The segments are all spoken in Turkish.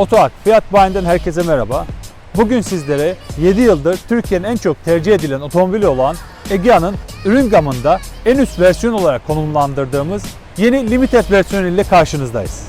Otoak Fiyat Bayi'nden herkese merhaba. Bugün sizlere 7 yıldır Türkiye'nin en çok tercih edilen otomobili olan Egea'nın ürün gamında en üst versiyon olarak konumlandırdığımız yeni Limited versiyonu ile karşınızdayız.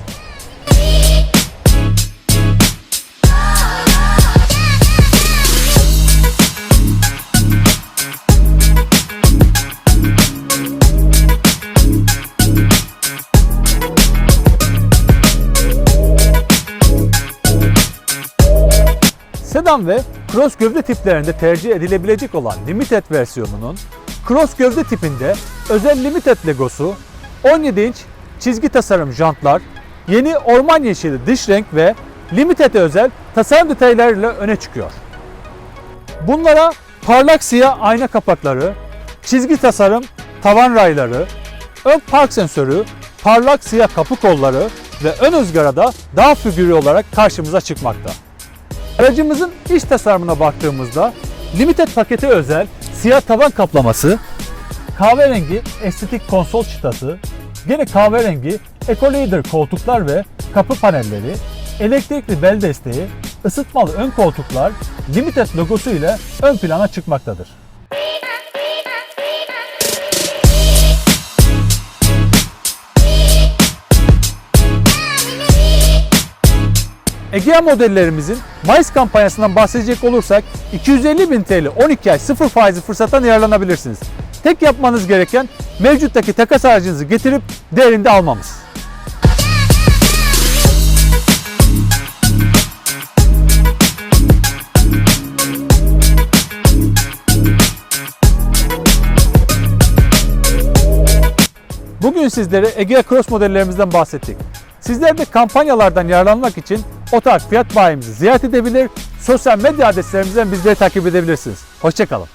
Sedan ve cross gövde tiplerinde tercih edilebilecek olan Limited versiyonunun cross gövde tipinde özel Limited legosu, 17 inç çizgi tasarım jantlar, yeni orman yeşili dış renk ve Limited'e özel tasarım detaylarıyla öne çıkıyor. Bunlara parlak siyah ayna kapakları, çizgi tasarım tavan rayları, ön park sensörü, parlak siyah kapı kolları ve ön ızgarada dağ figürü olarak karşımıza çıkmakta. Aracımızın iç tasarımına baktığımızda Limited pakete özel siyah tavan kaplaması, kahverengi estetik konsol çıtası, gene kahverengi Ecolader koltuklar ve kapı panelleri, elektrikli bel desteği, ısıtmalı ön koltuklar Limited logosu ile ön plana çıkmaktadır. Egea modellerimizin Mayıs kampanyasından bahsedecek olursak 250 bin TL 12 ay sıfır faizli fırsattan yararlanabilirsiniz. Tek yapmanız gereken mevcuttaki takas aracınızı getirip değerinde almamız. Bugün sizlere Egea Cross modellerimizden bahsettik. Sizler de kampanyalardan yararlanmak için Otak Fiyat Bayimizi ziyaret edebilir, sosyal medya adreslerimizden bizleri takip edebilirsiniz. Hoşçakalın.